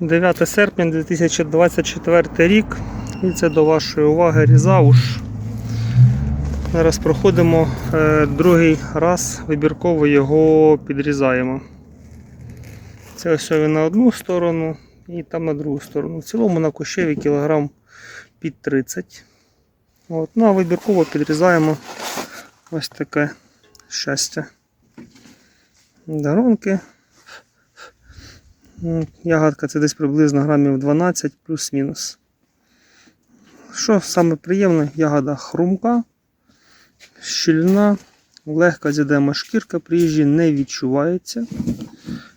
9 серпня 2024 рік. І це до вашої уваги Різауш. Зараз проходимо е, другий раз, вибірково його підрізаємо. Це ось він на одну сторону і там на другу сторону. В цілому на кущеві кілограм під 30. От. Ну а вибірково підрізаємо ось таке щастя. Дарунки. Ягодка це десь приблизно грамів 12 плюс-мінус. Що саме приємне, ягода хрумка, щільна, легка з'їдема шкірка, при їжі не відчувається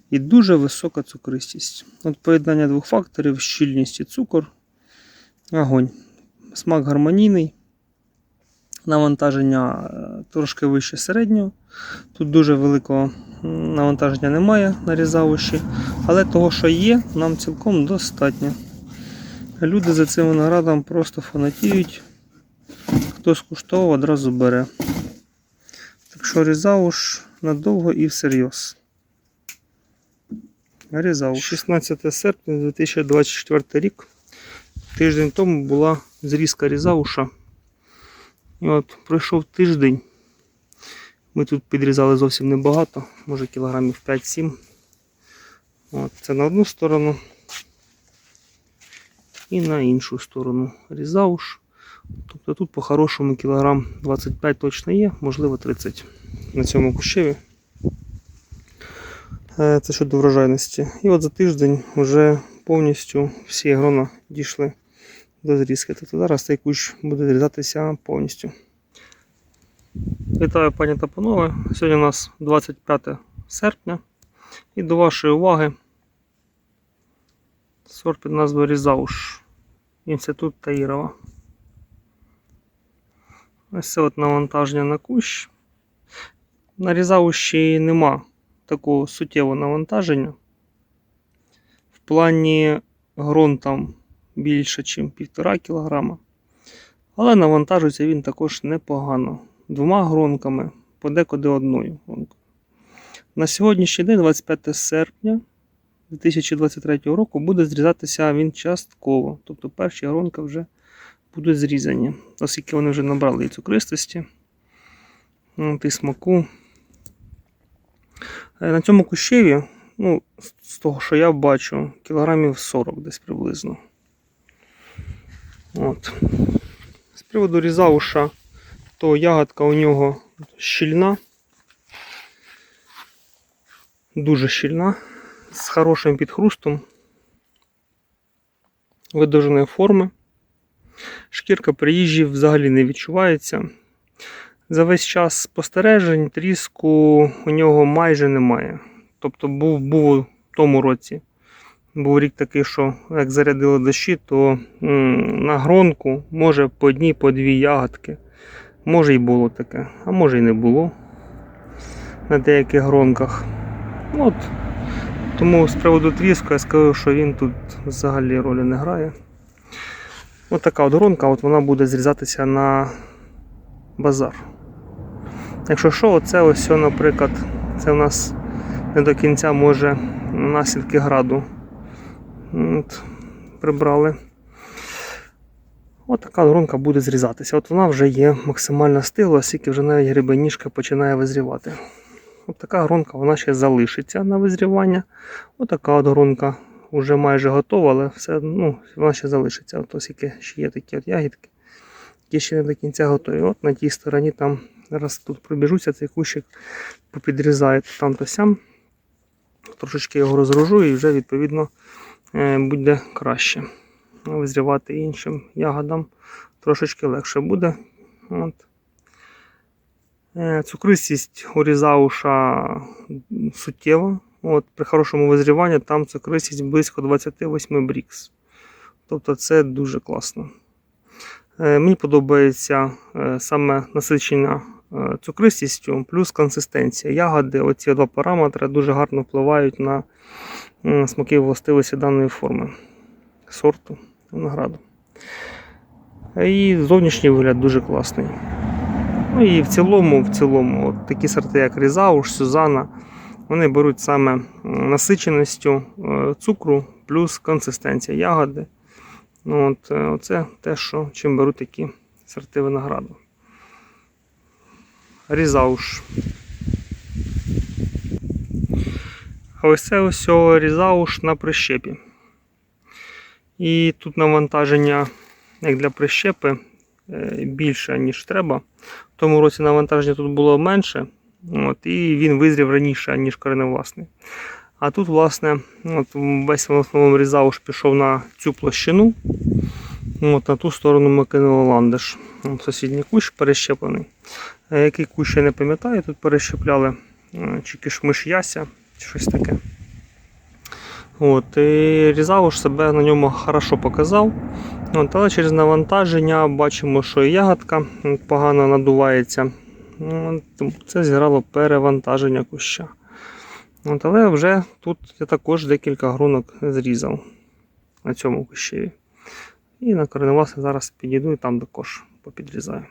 і дуже висока цукристість. От поєднання двох факторів щільність і цукор, огонь. Смак гармонійний, навантаження е, трошки вище середнього. Тут дуже великого навантаження немає на різавищі, але того, що є, нам цілком достатньо. Люди за цим виноградом просто фанатіють. Хто скуштував, одразу бере. Так що різауш надовго і всерйоз. Різауш. 16 серпня 2024 рік. Тиждень тому була зрізка різауша. І от пройшов тиждень. Ми тут підрізали зовсім небагато, може кілограмів 5-7. От, це на одну сторону і на іншу сторону різауш. Тобто тут по-хорошому кілограм 25 точно є, можливо 30 на цьому кущеві. Е, Це щодо врожайності. І от за тиждень вже повністю всі грона дійшли до зрізки. Тобто зараз цей кущ буде зрізатися повністю. Вітаю пані та панове. Сьогодні у нас 25 серпня. І до вашої уваги сорт під назвою Різауш. Інститут Таїрова. Ось це от навантаження на кущ. На Різауші нема такого суттєвого навантаження. В плані грон там більше, ніж 1,5 кг. Але навантажується він також непогано. Двома гронками, подекуди одною гронкою. На сьогоднішній день, 25 серпня 2023 року, буде зрізатися він частково. Тобто перші гронки вже будуть зрізані, оскільки вони вже набрали і цукристості, от, і смаку. Е, На цьому кущеві, ну, з того, що я бачу, кілограмів 40 десь приблизно. От. З приводу різауша, то ягодка у нього щільна. Дуже щільна, з хорошим підхрустом, видовженої форми. Шкірка при взагалі не відчувається. За весь час спостережень тріску у нього майже немає. Тобто був, був у тому році. Був рік такий, що як зарядили дощі, то на гронку може по одній, по дві ягодки. Може і було таке, а може і не було на деяких гронках. От. Тому з приводу тріску я скажу, що він тут взагалі ролі не грає. От така от гронка, от вона буде зрізатися на базар. Якщо що, оце ось, наприклад, це у нас не до кінця може наслідки граду от, прибрали. От така гронка буде зрізатися. От вона вже є максимально стигла, оскільки вже навіть грибеніжка починає визрівати. От така гронка вона ще залишиться на визрівання. От така от гронка вже майже готова, але все, ну, вона ще залишиться. От оскільки ще є такі от ягідки, які ще не до кінця готові. От на тій стороні там зараз тут пробіжуся, цей кущик попідрізаю то там то сям. Трошечки його розрожу і вже відповідно буде краще. Визрівати іншим ягодам трошечки легше буде. От. Е, Цукристість у різауша суттєва. От, при хорошому визріванні там цукристість близько 28 брікс. Тобто це дуже класно. Е, Мені подобається е, саме насичення е, цукристістю плюс консистенція. Ягоди, оці два параметри дуже гарно впливають на смаки властивості даної форми сорту винограду. І зовнішній вигляд дуже класний. Ну і в цілому, в цілому, от такі сорти, як Різауш, Сюзана, вони беруть саме насиченістю е, цукру плюс консистенція ягоди. Ну, от, е, оце те, що, чим беруть такі сорти винограду. Різауш. А ось це ось різауш на прищепі. І тут навантаження, як для прищепи, е, більше, ніж треба. В тому році навантаження тут було менше, от, і він визрів раніше, ніж кореневласний. А тут, власне, от, весь в основному різауш пішов на цю площину. От, на ту сторону ми кинули ландиш. Сусідній кущ перещеплений. Е, Який кущ я не пам'ятаю, тут перещепляли е, чи кишмиш яся, щось таке. От, і Різауш себе на ньому хорошо показав. От, але через навантаження бачимо, що і ягодка погано надувається. От, Це зіграло перевантаження куща. От, але вже тут я також декілька грунок зрізав на цьому кущеві. І на кореневласне зараз підійду і там також попідрізаю.